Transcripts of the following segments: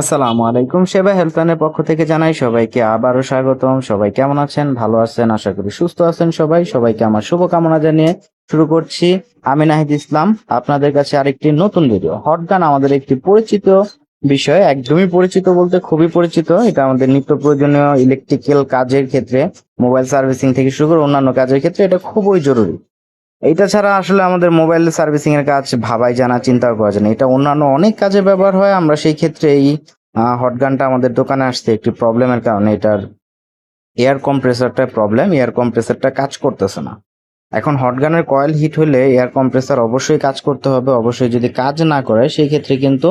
আসসালামু আলাইকুম সেবা হেল্পলাইনের পক্ষ থেকে জানাই সবাইকে আবারও স্বাগতম। সবাই কেমন আছেন? ভালো আছেন? আশা করি সুস্থ আছেন সবাই। সবাইকে আমার শুভকামনা জানিয়ে শুরু করছি আমি নাহিদ ইসলাম। আপনাদের কাছে আরেকটি নতুন ভিডিও হটগান আমাদের একটি পরিচিত বিষয়, একদমই পরিচিত বলতে খুবই পরিচিত। এটা আমাদের নিত্য প্রয়োজনীয় ইলেকট্রিক্যাল কাজের ক্ষেত্রে মোবাইল সার্ভিসিং থেকে শুরু করে অন্যান্য কাজের ক্ষেত্রে এটা খুবই জরুরি। এটা ছাড়া আসলে আমাদের মোবাইল সার্ভিসিং এর কাজ ভাবাই জানা চিন্তাও করা যায় না। এটা অন্যান্য অনেক কাজে ব্যবহার হয়, আমরা সেই ক্ষেত্রে এই হটগানটা আমাদের দোকানে আসছে। একটি প্রবলেমের কারণে এটার এয়ার কম্প্রেসারটা প্রবলেম এয়ার কম্প্রেসারটা কাজ করতেছে না। এখন হটগানের কয়েল হিট হলে এয়ার কম্প্রেসার অবশ্যই কাজ করতে হবে, অবশ্যই যদি কাজ না করে, সেই ক্ষেত্রে কিন্তু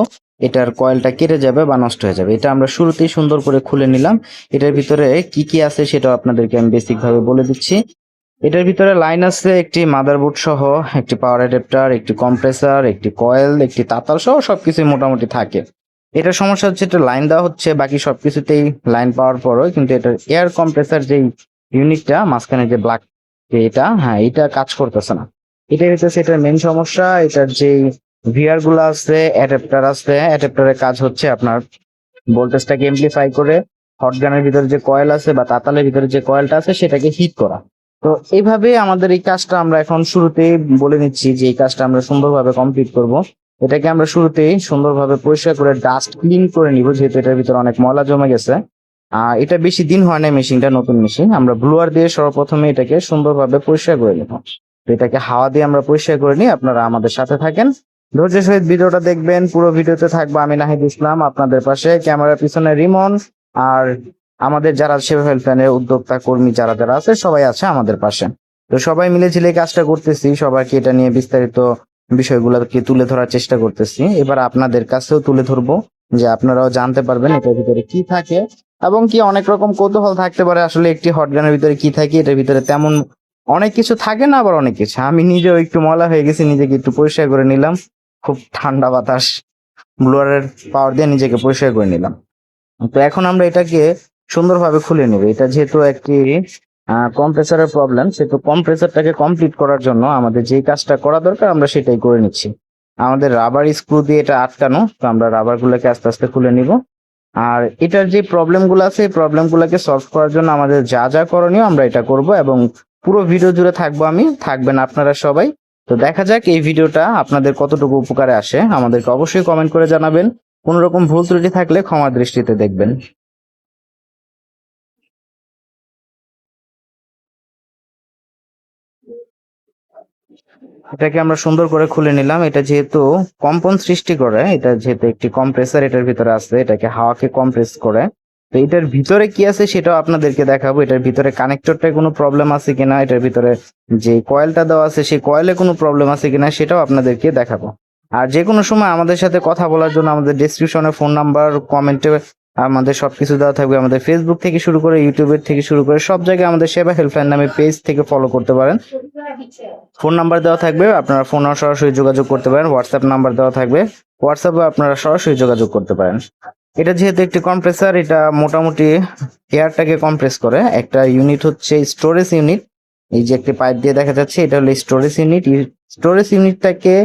এটার কয়েলটা কেটে যাবে বা নষ্ট হয়ে যাবে। এটা আমরা শুরুতেই সুন্দর করে খুলে নিলাম। এটার ভিতরে কি কি আছে সেটা আপনাদেরকে আমি বেসিক ভাবে বলে দিচ্ছি। এটার ভিতরে লাইন আছে একটি মাদারবোর্ড সহ, একটি পাওয়ার অ্যাডাপ্টার একটি কম্প্রেসার একটি কয়েল একটি তাতাল সহ সবকিছুই মোটামুটি থাকে। এটার সমস্যা হচ্ছে এটা লাইন দেওয়া হচ্ছে, বাকি সবকিছুতেই লাইন পাওয়ার পরও কিন্তু এটার এয়ার কম্প্রেসার যেই ইউনিটটা মাঝখানে যে ব্ল্যাক এটা হ্যাঁ এটা কাজ করতেছে না। এটাই হচ্ছে এটার মেন সমস্যা, এটার যেই ভিআরগুলো আছে অ্যাডাপ্টার আছে অ্যাডাপ্টারের কাজ হচ্ছে আপনার ভোল্টেজটাকে এমপ্লিফাই করে হটগানের ভিতরে যে কয়েল আছে বা তাতালের ভিতরে যে কয়েলটা আছে, সেটাকে হিট করা। তো এইভাবে আমাদের এই কাজটা আমরা এখন শুরুতেই বলে নিচ্ছি যে এই কাজটা আমরা সুন্দরভাবে কমপ্লিট করব। এটাকে আমরা শুরুতেই সুন্দরভাবে পরিষ্কার করে ডাস্ট ক্লিন করে নিব, যেহেতু এটার ভিতরে অনেক ময়লা জমে গেছে। এটা বেশি দিন হয় না মেশিনটা, নতুন মেশিন। আমরা ব্লুয়ার দিয়ে সর্বপ্রথমে এটাকে সুন্দরভাবে পরিষ্কার করে নেব। এটাকে হাওয়া দিয়ে আমরা পরিষ্কার করে নিই। আপনারা আমাদের সাথে থাকেন। ধৈর্য সহিত ভিডিওটা দেখবেন, পুরো ভিডিওতে থাকব আমি নাহিদ ইসলাম। আপনাদের পাশে, ক্যামেরার পিছনে রিমন। আর আমাদের যারা সেবা হেল্পলাইনের উদ্যোক্তা, কর্মী যারা যারা আছে, সবাই আছে আমাদের পাশে। তো সবাই মিলে ঝিলে কাজটা করতেছি, সবাইকে এটা নিয়ে বিস্তারিত বিষয়গুলোকে তুলে ধরার চেষ্টা করতেছি। এবার আপনাদের কাছেও তুলে ধরবো যে আপনারাও জানতে পারবেন এটার ভিতরে কি থাকে এবং কি অনেক রকম কৌতূহল থাকতে পারে আসলে একটি হটগানের ভিতরে কি থাকে, এটার ভিতরে তেমন অনেক কিছু থাকে না আবার অনেক কিছু। আমি নিজেও একটু ময়লা হয়ে গেছি, নিজেকে একটু পরিষ্কার করে নিলাম। খুব ঠান্ডা বাতাস ব্লোয়ারের পাওয়ার দিয়ে নিজেকে পরিষ্কার করে নিলাম। তো এখন আমরা এটাকে সুন্দরভাবে খুলে নেবে। এটা যেহেতু একটি কম্প্রেসারের প্রবলেম সেহেতু কম্প্রেসারটাকে কমপ্লিট করার জন্য আমাদের যে কাজটা করা দরকার, আমরা সেটাই করে নিচ্ছি। আমাদের রাবার স্ক্রু দিয়ে এটা আটকানো, তো আমরা রাবার গুলোকে আস্তে আস্তে খুলে নিব। আর এটার যে প্রবলেমগুলো আছে, এই প্রবলেম গুলোকে সলভ করার জন্য আমাদের যা যা করণীয় আমরা এটা করব এবং পুরো ভিডিও জুড়ে থাকব আমি। থাকবেন আপনারা সবাই। তো দেখা যাক এই ভিডিওটা আপনাদের কতটুকু উপকারে আসে। আমাদেরকে অবশ্যই কমেন্ট করে জানাবেন। কোন রকম ভুল ত্রুটি থাকলে ক্ষমা দৃষ্টিতে দেখবেন। এটাকে আমরা সুন্দর করে খুলে নিলাম। এটা যেহেতু কম্পন সৃষ্টি করে, এটা যেহেতু একটি কম্প্রেসার এটার ভিতরে আছে এটাকে হাওয়াকে কম্প্রেস করে। তো এটার ভিতরে কি আছে সেটাও আপনাদেরকে দেখাবো। এটার ভিতরে কানেক্টরটায় কোনো প্রবলেম আছে কিনা, এটার ভিতরে যে কয়েলটা দেওয়া আছে সেই কয়েলে কোনো প্রবলেম আছে কিনা সেটাও আপনাদেরকে দেখাবো। আর যে কোনো সময় আমাদের সাথে কথা বলার জন্য আমাদের ডিসক্রিপশনে ফোন নাম্বার কমেন্টে আমাদের সবকিছু দেওয়া থাকবে। আমাদের ফেসবুক থেকে শুরু করে ইউটিউবের থেকে শুরু করে সব জায়গায় আমাদের সেবা হেল্পলাইন নামে পেজ থেকে ফলো করতে পারেন। ফোন নাম্বার দেওয়া থাকবে, আপনারা ফোন সরাসরি যোগাযোগ করতে পারেন হোয়াটসঅ্যাপ নাম্বার দেওয়া থাকবে হোয়াটসঅ্যাপে আপনারা সরাসরি যোগাযোগ করতে পারেন। এটা যেহেতু একটি কম্প্রেসার এটা মোটামুটি এয়ারটাকে কম্প্রেস করে। একটা ইউনিট হচ্ছে স্টোরেজ ইউনিট এই যে একটি পাইপ দিয়ে দেখা যাচ্ছে, এটা হলো স্টোরেজ ইউনিট স্টোরেজ ইউনিটটাকে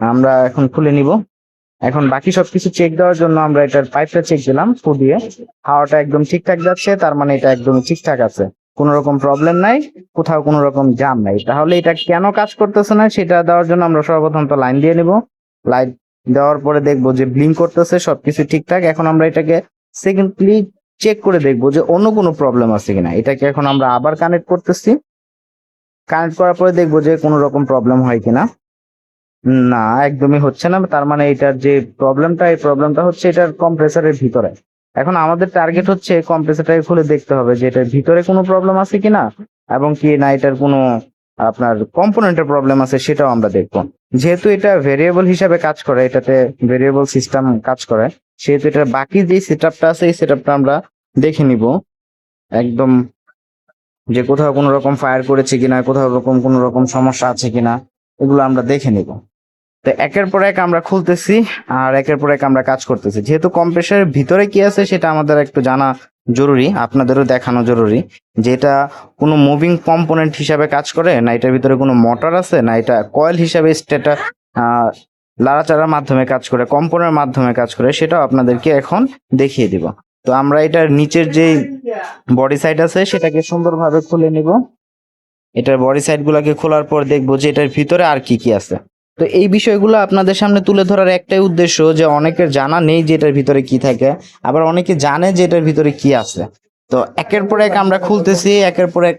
আমরা এখন খুলে নিব। এখন বাকি সবকিছু চেক দেওয়ার জন্য আমরা এটার পাইপটা চেক দিলাম ফু দিয়ে হাওয়াটা একদম ঠিকঠাক যাচ্ছে, তার মানে এটা একদম ঠিকঠাক আছে। কোনো রকম প্রবলেম নাই, কোথাও কোনো রকম জাম নাই। তাহলে এটা কেন কাজ করতেছে না, সেটা দেওয়ার জন্য আমরা সর্বপ্রথম তো লাইন দিয়ে নিব। লাইট দেওয়ার পরে দেখব যে ব্লিং করতেছে, সবকিছু ঠিকঠাক। এখন আমরা এটাকে সেকেন্ডলি চেক করে দেখব যে অন্য কোনো প্রবলেম আছে কিনা। এটাকে এখন আমরা আবার কানেক্ট করতেছি। কানেক্ট করার পরে দেখব যে কোনো রকম প্রবলেম হয় কিনা। না, একদমই হচ্ছে না। তার মানে এটার যে প্রবলেমটা এই প্রবলেমটা হচ্ছে এটার কম্প্রেসারের ভিতরে। এখন আমাদের টার্গেট হচ্ছে কম্প্রেসারটাকে খুলে দেখতে হবে যে এটার ভিতরে কোনো প্রবলেম আছে কিনা এবং কি না এটার কোনো আপনার কম্পোনেন্টের প্রবলেম আছে সেটাও আমরা দেখব। যেহেতু এটা ভেরিয়েবল হিসাবে কাজ করে, এটাতে ভেরিয়েবল সিস্টেম কাজ করে, সেহেতু এটার বাকি যে সেটআপটা আছে, এই সেটআপটা আমরা দেখে নিব। একদম যে কোথাও কোনো রকম ফায়ার করেছে কিনা, কোথাও রকম কোনো রকম সমস্যা আছে কিনা, এগুলো আমরা দেখে নিব। তো একের পর এক আমরা খুলতেছি আর একের পর এক আমরা কাজ করতেছি। যেহেতু কম্প্রেসারের ভিতরে কি আছে সেটা আমাদের একটু জানা জরুরি, আপনাদেরও দেখানো জরুরি। যে এটা কোনো মুভিং কম্পোনেন্ট হিসাবে কাজ করে, না এটার ভিতরে কোনো মোটর আছে, না এটা কয়েল হিসাবে স্টেটা লাড়াচাড়ার মাধ্যমে কাজ করে কম্পনের মাধ্যমে কাজ করে, সেটাও আপনাদেরকে এখন দেখিয়ে দিব। তো আমরা এটার নিচের যে বডি সাইড আছে, সেটাকে সুন্দরভাবে খুলে নিব। এটার বডি সাইড গুলাকে খোলার পর দেখব যে এটার ভিতরে আর কি কি আছে। তো এই বিষয়গুলো আপনাদের সামনে তুলে ধরার একটাই উদ্দেশ্য যে অনেকের জানা নেই যে এটার ভিতরে কি থাকে, আবার অনেকে জানে যে এটার ভিতরে কি আছে। তো একের পর এক আমরা খুলতেছি, একের পর এক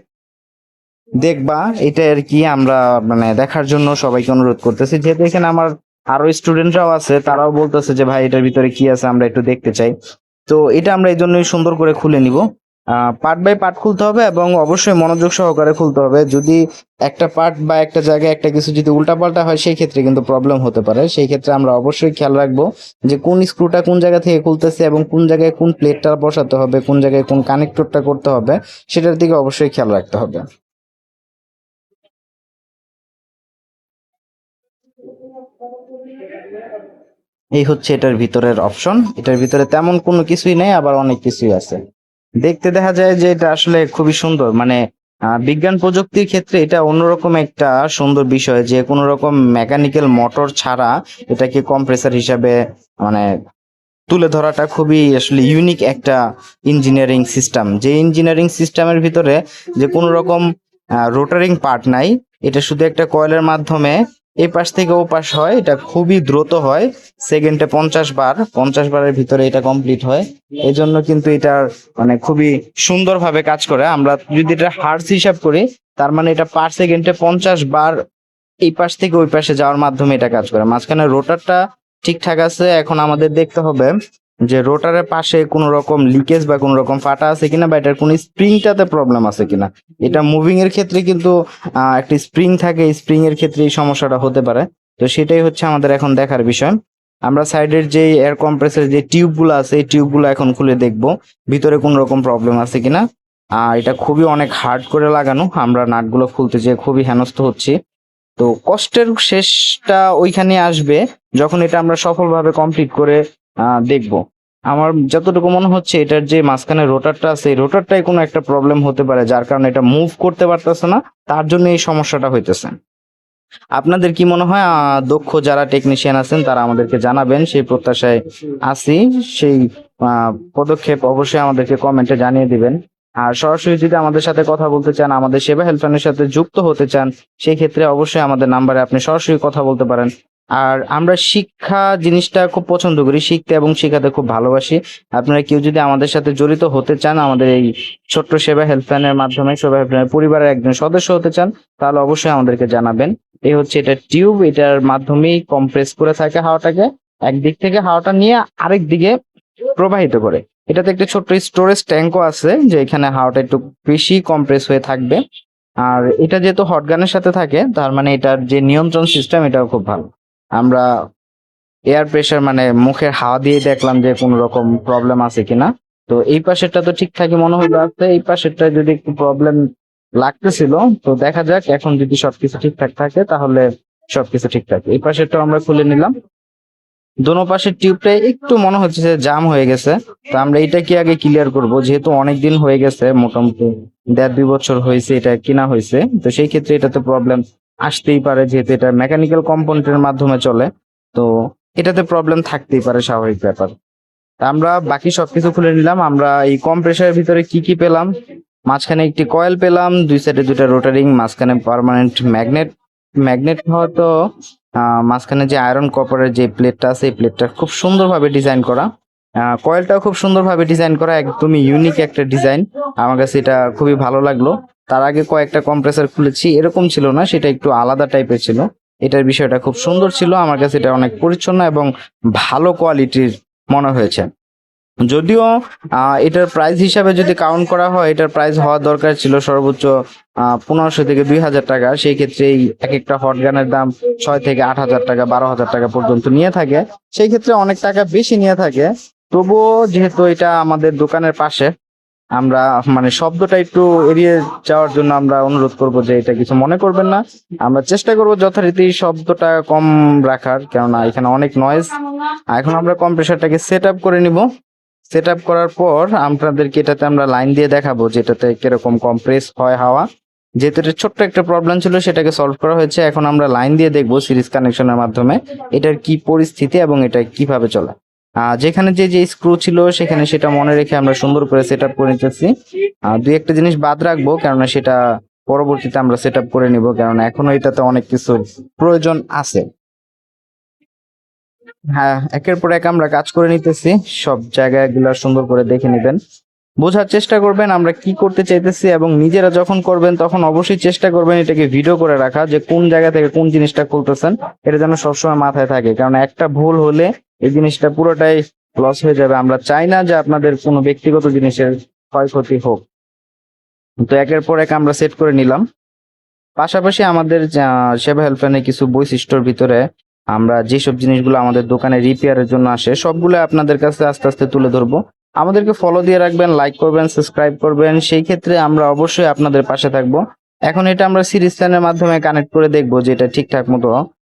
দেখবা, এটা আর কি আমরা মানে দেখার জন্য সবাইকে অনুরোধ করতেছি। যেহেতু এখানে আমার আরও স্টুডেন্টরাও আছে, তারাও বলতেছে যে, ভাই, এটার ভিতরে কি আছে, আমরা একটু দেখতে চাই। তো এটা আমরা এই জন্যই সুন্দর করে খুলে নিব। পার্ট বাই পার্ট খুলতে হবে এবং অবশ্যই মনোযোগ সহকারে খুলতে হবে। যদি একটা পার্ট বা একটা জায়গায় একটা কিছু যদি উল্টাপাল্টা হয়, সেই ক্ষেত্রে কিন্তু প্রবলেম হতে পারে। সেই ক্ষেত্রে আমরা অবশ্যই খেয়াল রাখব যে কোন স্ক্রুটা কোন জায়গা থেকে খুলতেছে এবং কোন জায়গায় কোন প্লেটটা বসাতে হবে, কোন জায়গায় কোন কানেক্টরটা করতে হবে, সেটার দিকে অবশ্যই খেয়াল রাখতে হবে। এই হচ্ছে এটার ভিতরের অপশন এটার ভিতরে তেমন কোনো কিছুই নেই, আবার অনেক কিছুই আছে। দেখতে দেখা যায় যে এটা আসলে খুবই সুন্দর। মানে বিজ্ঞান প্রযুক্তির ক্ষেত্রে এটা অন্যরকম একটা সুন্দর বিষয় যে কোনো রকম মেকানিক্যাল মোটর ছাড়া এটাকে কম্প্রেসার হিসাবে মানে তুলে ধরাটা খুবই আসলে ইউনিক একটা ইঞ্জিনিয়ারিং সিস্টেম যে ইঞ্জিনিয়ারিং সিস্টেমের ভিতরে যে কোনো রকম রোটারিং পার্ট নাই। এটা শুধু একটা কয়েলের মাধ্যমে এই পাশ থেকে ও পাশ হয়, এটা খুবই দ্রুত হয়। সেকেন্ডে পঞ্চাশ বার, পঞ্চাশ বারের ভিতরে এটা কমপ্লিট হয়। এই জন্য কিন্তু এটার মানে খুবই সুন্দরভাবে কাজ করে। আমরা যদি এটা হার্স হিসাব করি, তার মানে এটা পার সেকেন্ডে পঞ্চাশ বার এই পাশ থেকে ওই পাশে যাওয়ার মাধ্যমে এটা কাজ করে। মাঝখানে রোটারটা ঠিকঠাক আছে, এখন আমাদের দেখতে হবে। যে রোটারের পাশে কোনো রকম লিকেজ বা কোনো রকম ফাটা আছে কিনা বা এটার কোন স্প্রিংটাতে প্রবলেম আছে কিনা। এটা মুভিং এর ক্ষেত্রে কিন্তু একটা স্প্রিং থাকে স্প্রিং এর ক্ষেত্রে এই সমস্যাটা হতে পারে। তো সেটাই হচ্ছে আমাদের এখন দেখার বিষয়। আমরা সাইডের যে এয়ার কম্প্রেসের যে টিউবগুলো আছে, এই টিউবগুলো এখন খুলে দেখব, ভিতরে কোন রকম প্রবলেম আছে কিনা। আর এটা খুবই অনেক হার্ড করে লাগানো। আমরা নাটগুলো খুলতে যেয়ে খুবই হেনস্থ হচ্ছি। তো কষ্টের শেষটা ওইখানে আসবে, যখন এটা আমরা সফলভাবে কমপ্লিট করে দেখব। আমার যতটুকু মনে হচ্ছে, এটার যে মাঝখানে রোটারটা আছে, এই রোটারটাই কোনো একটা প্রবলেম হতে পারে, যার কারণে এটা মুভ করতে পারতেছে না, তার জন্য এই সমস্যাটা হইতেছে। আপনাদের কি মনে হয় দক্ষ যারা টেকনিশিয়ান আছেন, তারা আমাদেরকে জানাবেন, সেই প্রত্যাশায় আছি, সেই পদক্ষেপ অবশ্যই আমাদেরকে কমেন্টে জানিয়ে দিবেন। আর সরাসরি যদি আমাদের সাথে কথা বলতে চান, আমাদের সেবা হেল্পলাইনের সাথে যুক্ত হতে চান, সেই ক্ষেত্রে অবশ্যই আমাদের নাম্বারে আপনি সরাসরি কথা বলতে পারেন। আর আমরা শিক্ষা জিনিসটা খুব পছন্দ করি, শিখতে এবং শেখাতে খুব ভালোবাসি। আপনারা কেউ যদি আমাদের সাথে জড়িত হতে চান, আমাদের এই ছোট্ট সেবা হেল্পলাইনের মাধ্যমে, সেবা হেল্পলাইনের পরিবারের একজন সদস্য হতে চান, তাহলে অবশ্যই আমাদেরকে জানাবেন। এই হচ্ছে এটা টিউব, এটার মাধ্যমেই কম্প্রেস করে থাকে হাওয়াটাকে, একদিক থেকে হাওয়াটা নিয়ে আরেক দিকে প্রবাহিত করে। এটাতে একটা ছোট্ট স্টোরেজ ট্যাঙ্কও আছে যে এখানে হাওয়াটা একটু বেশি কম্প্রেস হয়ে থাকবে। আর এটা যেহেতু হটগানের সাথে থাকে, তার মানে এটার যে নিয়ন্ত্রণ সিস্টেম এটাও খুব ভালো। আমরা এয়ার প্রেসার মানে মুখের হাওয়া দিয়ে দেখলাম যে কোনো রকম প্রবলেম আছে কিনা। তো এই পাশেরটা তো ঠিকঠাকই মনে হলো আছে, এই পাশেরটা যদি একটু প্রবলেম লাগতেছিল, তো দেখা যাক এখন যদি সবকিছু ঠিকঠাক থাকে তাহলে সবকিছু ঠিকঠাক। এই পাশেরটা আমরা খুলে নিলাম। দোনো পাশের টিউবটা একটু মনে হচ্ছে যে জাম হয়ে গেছে। তো আমরা এটা কি আগে ক্লিয়ার করব? যেহেতু অনেক দিন হয়ে গেছে, মোটামুটি দেড় দুই বছর হয়েছে, এটা কিনা হয়েছে। তো সেই ক্ষেত্রে এটাতে প্রবলেম আসতেই পারে, যেহেতু এটা মেকানিক্যাল কম্পোনেন্টের মাধ্যমে চলে। তো এটাতে প্রবলেম থাকতেই পারে, স্বাভাবিক ব্যাপার। আমরা বাকি সবকিছু খুলে নিলাম। আমরা এই কম প্রেসারের ভিতরে কি কি পেলাম? মাঝখানে একটি কয়েল পেলাম, দুই সাইডে দুটা রোটারিং মাঝখানে পার্মানেন্ট ম্যাগনেট ম্যাগনেট হয়তো মাঝখানে যে আয়রন কপারের যে প্লেটটা আছে, এই প্লেটটা খুব সুন্দরভাবে ডিজাইন করা। কয়েলটাও খুব সুন্দরভাবে ডিজাইন করা, একদমই ইউনিক একটা ডিজাইন আমার কাছে এটা খুবই ভালো লাগল। তার আগে কয়েকটা কম্প্রেসার খুলেছি, এরকম ছিল না, সেটা একটু আলাদা টাইপের ছিল। এটার বিষয়টা খুব সুন্দর ছিল, আমার কাছে এটা অনেক পরিচ্ছন্ন এবং ভালো কোয়ালিটির মনে হয়েছে। যদিও এটার প্রাইস হিসাবে যদি কাউন্ট করা হয়, এটার প্রাইস হওয়া দরকার ছিল সর্বোচ্চ পনেরোশো থেকে দুই হাজার টাকা। সেই ক্ষেত্রে এই এক একটা হট গানের দাম ছয় থেকে আট হাজার টাকা, বারো হাজার টাকা পর্যন্ত নিয়ে থাকে। সেই ক্ষেত্রে অনেক টাকা বেশি নিয়ে থাকে। তবুও যেহেতু এটা আমাদের দোকানের পাশে আমরা মানে শব্দটা একটু এড়িয়ে যাওয়ার জন্য আমরা অনুরোধ করব যে এটা কিছু মনে করবেন না। আমরা চেষ্টা করব যথারীতি শব্দটা কম রাখার, কেননা এখানে অনেক নয়েজ এখন আমরা কম্প্রেসারটাকে সেট আপ করে নিব। সেট আপ করার পর আপনাদেরকে এটাতে আমরা লাইন দিয়ে দেখাবো যেটাতে কীরকম কম্প্রেস হয় হাওয়া। যেহেতু এটা ছোট্ট একটা প্রবলেম ছিল, সেটাকে সলভ করা হয়েছে। এখন আমরা লাইন দিয়ে দেখব সিরিজ কানেকশনের মাধ্যমে এটার কি পরিস্থিতি এবং এটা কীভাবে চলে। যেখানে যে যে স্ক্রু ছিল, সেখানে সেটা মনে রেখে আমরা সুন্দর করে সেট আপ করে নিতেছি। দুই একটা জিনিস বাদ রাখব, কেননা সেটা পরবর্তীতে আমরা সেট আপ করে নিব, কেননা এখনও এটাতে অনেক কিছু প্রয়োজন আছে। হ্যাঁ একের পর এক আমরা কাজ করে নিতেছি। সব জায়গাগুলো সুন্দর করে দেখে নেবেন। বোঝার চেষ্টা করবেন, আমরা কি করতে চাইতেছি এবং নিজেরা যখন করবেন তখন অবশ্যই চেষ্টা করবেন এটাকে ভিডিও করে রাখা যে কোন জায়গা থেকে কোন জিনিসটা খুলতেছেন, এটা যেন সবসময় মাথায় থাকে। কারণ একটা ভুল হলে এই জিনিসটা পুরোটাই লস হয়ে যাবে। আমরা চাই না যে আপনাদের কোনো ব্যক্তিগত জিনিসের ক্ষয়ক্ষতি হোক। তো একের পর এক আমরা সেট করে নিলাম। পাশাপাশি আমাদের সেবা হেল্পলাইনে কিছু বৈশিষ্ট্যর ভিতরে আমরা যেসব জিনিসগুলো আমাদের দোকানে রিপেয়ারের জন্য আসে, সবগুলো আপনাদের কাছে আস্তে আস্তে তুলে ধরবো। আমাদেরকে ফলো দিয়ে রাখবেন লাইক করবেন সাবস্ক্রাইব করবেন। সেই ক্ষেত্রে আমরা অবশ্যই আপনাদের পাশে থাকব। এখন এটা আমরা সিরিজ লাইনের মাধ্যমে কানেক্ট করে দেখব যে এটা ঠিকঠাক মতো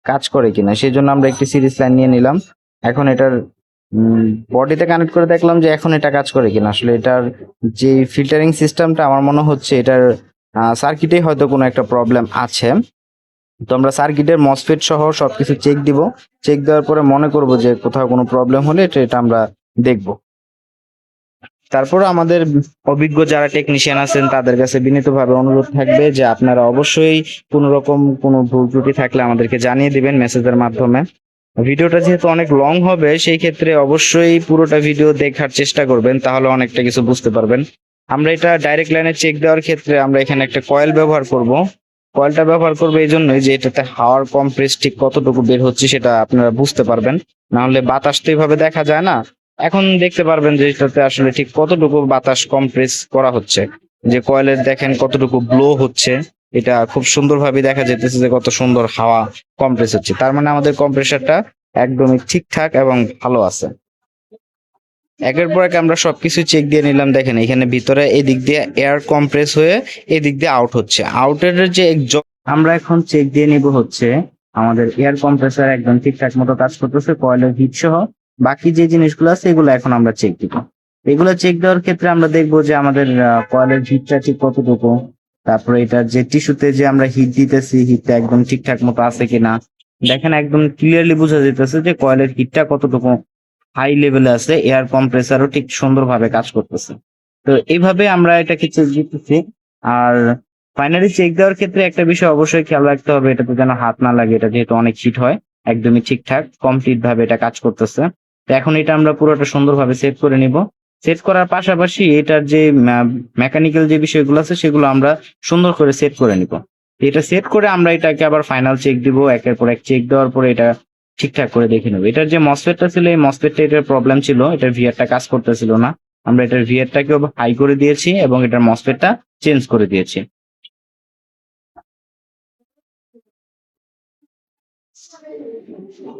কাজ করে কিনা। সেই জন্য আমরা একটি সিরিজ লাইন নিয়ে নিলাম। এখন এটার বডিতে কানেক্ট করে দেখলাম যে এখন এটা কাজ করে কিনা। আসলে এটার যে ফিল্টারিং সিস্টেমটা আমার মনে হচ্ছে এটার সার্কিটে হয়তো কোনো একটা প্রবলেম আছে। তো আমরা সার্কিটের মসফেট সহ সবকিছু চেক দিব। চেক দেওয়ার পরে মনে করব যে কোথাও কোনো প্রবলেম হলে এটা এটা আমরা দেখব। তারপর আমাদের অভিজ্ঞ যারা টেকনিশিয়ান আছেন, তাদের কাছে বিনীতভাবে অনুরোধ থাকবে যে আপনারা অবশ্যই কোনো রকম কোনো ভুল ত্রুটি থাকলে আমাদেরকে জানিয়ে দিবেন মেসেজের মাধ্যমে। ভিডিওটা যেহেতু অনেক লং হবে, সেই ক্ষেত্রে অবশ্যই পুরোটা ভিডিও দেখার চেষ্টা করবেন, তাহলে অনেকটা কিছু বুঝতে পারবেন। আমরা এটা ডাইরেক্ট লাইনে চেক দেওয়ার ক্ষেত্রে আমরা এখানে একটা কয়েল ব্যবহার করব। কয়েলটা ব্যবহার করব এই জন্যই যে এটাতে হাওয়ার কম্প্রেস ঠিক কতটুকু বের হচ্ছে সেটা আপনারা বুঝতে পারবেন। না হলে বাতাস তো এইভাবে দেখা যায় না। এখন দেখতে পারবেন যে এটাতে আসলে ঠিক কতটুকু বাতাস কম্প্রেস করা হচ্ছে। যে কয়েলের দেখেন কতটুকু ব্লো হচ্ছে। এটা খুব সুন্দরভাবে দেখা যেতেছে যে কত সুন্দর হাওয়া কম্প্রেস হচ্ছে। তার মানে আমাদের কম্প্রেসারটা একদমই ঠিকঠাক এবং ভালো আছে। একের পর এক আমরা সবকিছু চেক দিয়ে নিলাম। দেখেন এখানে ভিতরে এদিক দিয়ে এয়ার কম্প্রেস হয়ে এদিক দিয়ে আউট হচ্ছে। আউটের যে আমরা এখন চেক দিয়ে নিব হচ্ছে, আমাদের এয়ার কম্প্রেসার একদম ঠিকঠাক মতো কাজ করতেছে, কয়েলের হিট সহ। বাকি যে জিনিসগুলো আছে, এগুলো এখন আমরা চেক দিব। এগুলো চেক দেওয়ার ক্ষেত্রে আমরা দেখব যে আমাদের কয়েলের হিটটা ঠিক কতটুকু, তারপরে এটা যে টিস্যুতে যে আমরা হিট দিতেছি হিটটা একদম ঠিকঠাক মতো আছে কিনা। দেখেন একদম ক্লিয়ারলি বোঝা যেতেছে যে কয়েলের হিটটা কতটুকু হাই লেভেলে আছে এয়ার কম্প্রেসারও ঠিক সুন্দরভাবে কাজ করতেছে। তো এইভাবে আমরা এটাকে চেক দিতেছি। আর ফাইনালি চেক দেওয়ার ক্ষেত্রে একটা বিষয় অবশ্যই খেয়াল রাখতে হবে, এটাতে যেন হাত না লাগে, এটা যেহেতু অনেক হিট হয়, একদমই ঠিকঠাক কমপ্লিট ভাবে এটা কাজ করতেছে। তো এখন এটা আমরা পুরোটা সুন্দরভাবে সেট করে নিব। সেট করার পাশাপাশি এটার যে মেকানিক্যাল যে বিষয়গুলো আছে সেগুলো আমরা সুন্দর করে সেট করে নিব। এটা সেট করে আমরা এটাকে আবার ফাইনাল চেক দিব, একের পর এক চেক দেওয়ার পরে এটা ঠিকঠাক করে দেখে নেব। এটার যে মসফেটটা ছিল, এই মসফেটটা এটার প্রবলেম ছিল, এটার ভিআরটা কাজ করতেছিল না। আমরা এটার ভিআরটাকেও হাই করে দিয়েছি এবং এটার মসফেটটা চেঞ্জ করে দিয়েছি।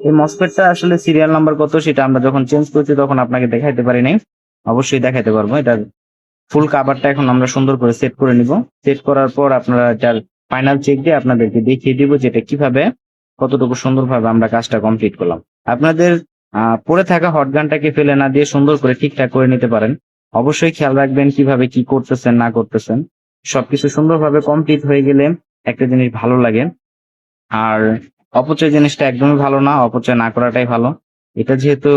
এই মসফেটটা আসলে সিরিয়াল নাম্বার কত সেটা আমরা যখন চেঞ্জ করছি তখন আপনাকে দেখাইতে পারি নাই। অবশ্যই দেখাইতে পারব। এটার ফুল কাভারটা এখন আমরা সুন্দর করে সেট করে নিব। সেট করার পর আপনারা এটার ফাইনাল চেক দিয়ে আপনাদেরকে দেখিয়ে দিব যে এটা কীভাবে, কতটুকু সুন্দরভাবে আমরা কাজটা কমপ্লিট করলাম। আপনাদের পড়ে থাকা হট গানটাকে ফেলে না দিয়ে সুন্দর করে ঠিকঠাক করে নিতে পারেন। অবশ্যই খেয়াল রাখবেন কীভাবে কি করতেছেন, না করতেছেন। সবকিছু সুন্দরভাবে কমপ্লিট হয়ে গেলে একটা জিনিস ভালো লাগে। আর অপচয় জিনিসটা একদমই ভালো না, অপচয় না করাটাই ভালো। এটা যেহেতু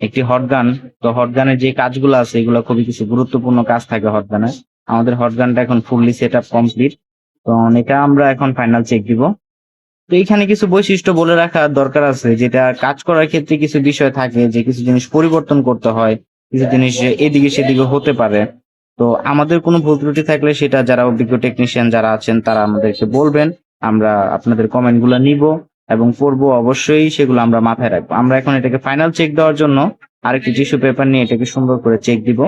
একটি হট গান তো হটগানের যে কাজগুলো আছে, এগুলো খুবই কিছু গুরুত্বপূর্ণ কাজ থাকে হট গানে আমাদের হট গানটা এখন ফুললি সেট আপ কমপ্লিট তো এটা আমরা এখন ফাইনাল চেক দিব। তো এখানে কিছু বৈশিষ্ট্য বলে রাখার দরকার আছে, যেটা কাজ করার ক্ষেত্রে কিছু বিষয় থাকে, যে কিছু জিনিস পরিবর্তন করতে হয়, কিছু জিনিস এদিকে সেদিকে হতে পারে। তো আমাদের কোনো ভুল ত্রুটি থাকলে সেটা যারা অভিজ্ঞ টেকনিশিয়ান যারা আছেন, তারা আমাদেরকে বলবেন। আমরা আপনাদের কমেন্টগুলো নিব এবং পড়ব অবশ্যই, সেগুলো আমরা মাথায় রাখব। আমরা এখন এটাকে ফাইনাল চেক দেওয়ার জন্য আরেকটি টিস্যু পেপার নিয়ে এটাকে সুন্দর করে চেক দিব,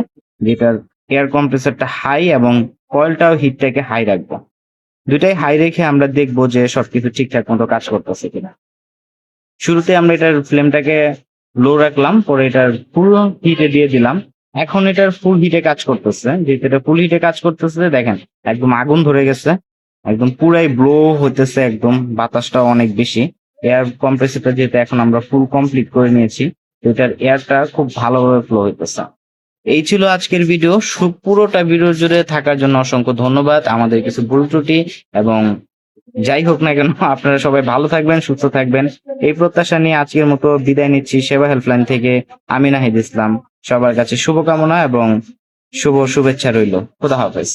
যেটার এয়ার কম্প্রেসারটা হাই এবং কয়েলটাও হিটটাকে হাই রাখব। দুটাই হাই রেখে আমরা দেখব যে সবকিছু ঠিকঠাক মতো কাজ করতেছে কিনা। শুরুতে আমরা এটার ফ্লেমটাকে লো রাখলাম, পরে এটার ফুল হিটে দিয়ে দিলাম। এখন এটার ফুল হিটে কাজ করতেছে, যেহেতু এটা ফুল হিটে কাজ করতেছে, দেখেন, একদম আগুন ধরে গেছে। একদম পুরাই ব্লো হইতেছে একদম বাতাসটা অনেক বেশি। এয়ার কম্প্রেসরটা যেহেতু এখন আমরা ফুল কমপ্লিট করে নিয়েছি এটার এয়ারটা খুব ভালোভাবে ফ্লো হইতেছে। এই ছিল আজকের ভিডিও পুরোটা ভিডিও জুড়ে থাকার জন্য অসংখ্য ধন্যবাদ। আমাদের কিছু ভুল ত্রুটি এবং যাই হোক না কেন, আপনারা সবাই ভালো থাকবেন, সুস্থ থাকবেন। এই প্রত্যাশা নিয়ে আজকের মতো বিদায় নিচ্ছি সেবা হেল্পলাইন থেকে আমি নাহিদ ইসলাম। সবার কাছে শুভকামনা এবং শুভ শুভেচ্ছা রইল। খোদা হাফেজ।